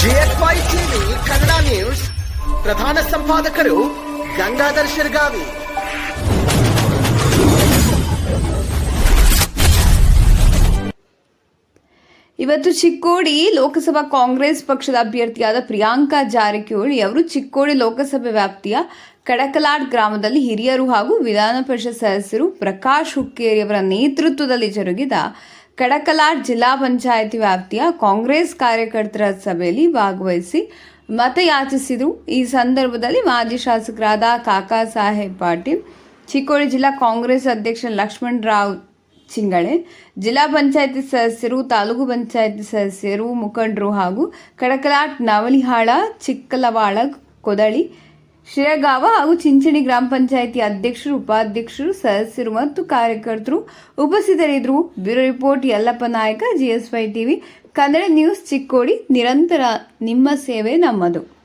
GSY TV, Kannada news. ಪ್ರಧಾನ ಸಂಪಾದಕರು ಗಂಗಾಧರ್ ಶಿರ್ಗಾವಿ. ಇವತ್ತು ಚಿಕ್ಕೋಡಿ ಲೋಕಸಭಾ ಕಾಂಗ್ರೆಸ್ ಪಕ್ಷದ ಅಭ್ಯರ್ಥಿಯಾದ ಪ್ರಿಯಾಂಕಾ ಜಾರಕಿಹೊಳಿ ಅವರು ಚಿಕ್ಕೋಡಿ ಲೋಕಸಭೆ ವ್ಯಾಪ್ತಿಯ ಕಡಕಲಾಡ್ ಗ್ರಾಮದಲ್ಲಿ ಹಿರಿಯರು ಹಾಗೂ ವಿಧಾನ ಪರಿಷತ್ ಸದಸ್ಯರು ಪ್ರಕಾಶ್ ಹುಕ್ಕೇರಿಯವರ ನೇತೃತ್ವದಲ್ಲಿ ಜರುಗಿದ ಕಡಕಲಾಡ್ ಜಿಲ್ಲಾ ಪಂಚಾಯಿತಿ ವ್ಯಾಪ್ತಿಯ ಕಾಂಗ್ರೆಸ್ ಕಾರ್ಯಕರ್ತರ ಸಭೆಯಲ್ಲಿ ಭಾಗವಹಿಸಿ ಮತಯಾಚಿಸಿದರು. ಈ ಸಂದರ್ಭದಲ್ಲಿ ಮಾಜಿ ಶಾಸಕರಾದ ಕಾಕಾ ಸಾಹೇಬ್ ಪಾಟೀಲ್, ಚಿಕ್ಕೋಡಿ ಜಿಲ್ಲಾ ಕಾಂಗ್ರೆಸ್ ಅಧ್ಯಕ್ಷ ಲಕ್ಷ್ಮಣ್ ರಾವ್ ಚಿಂಗಳೆ, ಜಿಲ್ಲಾ ಪಂಚಾಯತಿ ಸದಸ್ಯರು, ತಾಲೂಕು ಪಂಚಾಯತಿ ಸದಸ್ಯರು ಮುಖಂಡರು ಹಾಗೂ ಕಡಕಲಾಟ್ ನವಲಿಹಾಳ ಚಿಕ್ಕಲವಾಳ ಕೊದಳಿ ಶಿರಗಾವ ಹಾಗೂ ಚಿಂಚಣಿ ಗ್ರಾಮ ಪಂಚಾಯಿತಿ ಅಧ್ಯಕ್ಷರು, ಉಪಾಧ್ಯಕ್ಷರು, ಸದಸ್ಯರು ಮತ್ತು ಕಾರ್ಯಕರ್ತರು ಉಪಸ್ಥಿತರಿದ್ದರು. Bureau report, Yallappa Nayak, GSY TV, Kannada news Chikkodi, ನಿರಂತರ ನಿಮ್ಮ ಸೇವೆ ನಮ್ಮದು.